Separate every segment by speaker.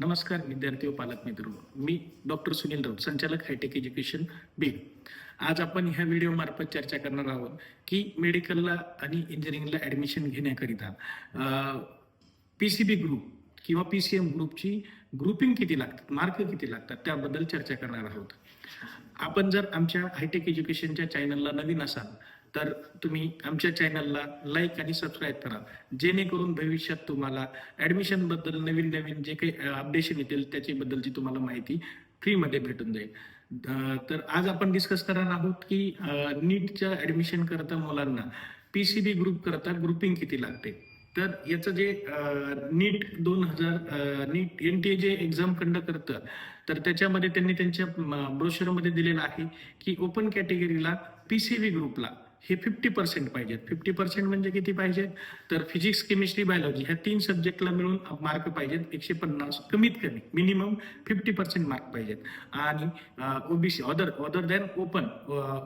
Speaker 1: नमस्कार विद्यार्थी व पालक मित्र. मी डॉक्टर सुनील राऊत संचालक हायटेक एज्युकेशन बीड. आज आपण ह्या व्हिडिओ मार्फत चर्चा करणार आहोत की मेडिकलला आणि इंजिनिअरिंगला ऍडमिशन घेण्याकरिता पी सी बी ग्रुप किंवा पी सी एम ग्रुपची ग्रुपिंग किती लागतात मार्क किती लागतात त्याबद्दल चर्चा करणार आहोत. आपण जर आमच्या हायटेक एज्युकेशनच्या चॅनलला नवीन असाल तर तुम्ही आमच्या चॅनलला लाईक आणि सबस्क्राईब करा. जेणेकरून भविष्यात तुम्हाला ऍडमिशनबद्दल नवीन नवीन जे काही अपडेशन येतील त्याच्याबद्दलची तुम्हाला माहिती फ्रीमध्ये भेटून जाईल. तर आज आपण डिस्कस करणार आहोत की नीटच्या ऍडमिशन करता मुलांना पी सी बी ग्रुप करता ग्रुपिंग किती लागते? तर याचं जे नीट दोन हजार नीट एन टी ए जे एक्झाम कंडक्ट करतं तर त्याच्यामध्ये त्यांनी त्यांच्या ब्रोशरमध्ये दिलेलं आहे की ओपन कॅटेगरीला पी सी बी ग्रुपला हे फिफ्टी पर्सेंट पाहिजेत. फिफ्टी पर्सेंट म्हणजे किती पाहिजे तर फिजिक्स केमिस्ट्री बायोलॉजी ह्या तीन सब्जेक्टला मिळून मार्क पाहिजेत. एकशे पन्नास कमीत कमी मिनिमम फिफ्टी पर्सेंट मार्क पाहिजेत. आणि OBC other other than open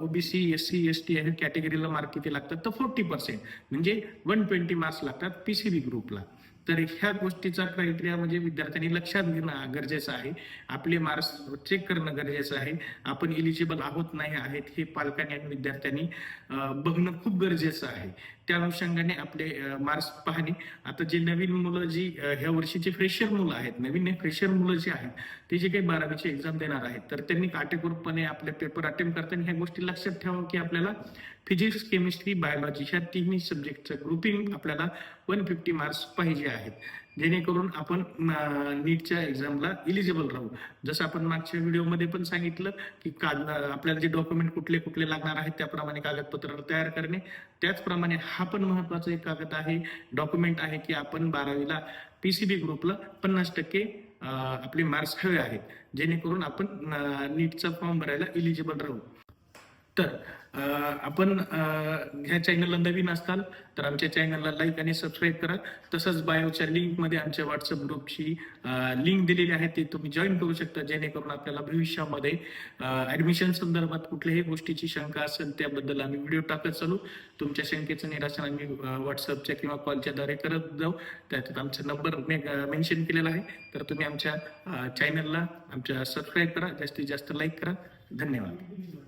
Speaker 1: OBC S C S T ह्या कॅटेगरीला मार्क किती लागतात? तर फोर्टी पर्सेंट म्हणजे वन ट्वेंटी मार्क्स लागतात पीसीबी ग्रुपला तर ह्या गोष्टीचा क्रायटेरिया म्हणजे विद्यार्थ्यांनी लक्षात घेणं गरजेचं आहे. आपले मार्क्स चेक करणं गरजेचं आहे. आपण इलिजिबल आहोत नाही आहेत हे पालकांनी आणि विद्यार्थ्यांनी बघणं खूप गरजेचं आहे. त्या अनुषंगाने आपले मार्क्स पाहणे. आता जे नवीन मुलं जी ह्या वर्षीची फ्रेशर मुलं आहेत नवीन फ्रेशर मुलं जे आहेत ते जे काही बारावीची एक्झाम देणार आहेत तर त्यांनी काटेकोरपणे आपले पेपर अटेम्प्ट करताना ह्या गोष्टी लक्षात ठेवा की आपल्याला फिजिक्स केमिस्ट्री बायोलॉजी ह्या तिन्ही सब्जेक्टचं ग्रुपिंग आपल्याला वन फिफ्टी मार्क्स पाहिजे आहेत. जेणेकरून आपण नीटच्या एक्झामला इलिजिबल राहू. जसं आपण मागच्या व्हिडिओमध्ये पण सांगितलं की का आपल्याला जे डॉक्युमेंट कुठले कुठले लागणार आहेत त्याप्रमाणे कागदपत्र तयार करणे. त्याचप्रमाणे हा पण महत्त्वाचा एक कागद आहे. डॉक्युमेंट आहे की आपण बारावीला पी सी बी ग्रुपला पन्नास टक्के आपले मार्क्स हवे आहेत. जेणेकरून आपण नीटचा फॉर्म भरायला इलिजिबल राहू. तर आपण ह्या चॅनलला नवीन असाल तर आमच्या चॅनलला लाईक आणि सबस्क्राईब करा. तसंच बायोच्या लिंकमध्ये आमच्या व्हॉट्सअप ग्रुपची लिंक दिलेली आहे ते तुम्ही जॉईन करू शकता जेणेकरून आपल्याला भविष्यामध्ये ऍडमिशन संदर्भात कुठल्याही गोष्टीची शंका असेल त्याबद्दल आम्ही व्हिडिओ टाकत चालू. तुमच्या शंकेचं निरासन आम्ही व्हॉट्सअपच्या किंवा कॉलच्या द्वारे करत जाऊ. त्याच्यात आमचा नंबर मेन्शन केलेला आहे. तर तुम्ही आमच्या चॅनलला आमच्या सबस्क्राईब करा जास्तीत जास्त लाईक करा. धन्यवाद.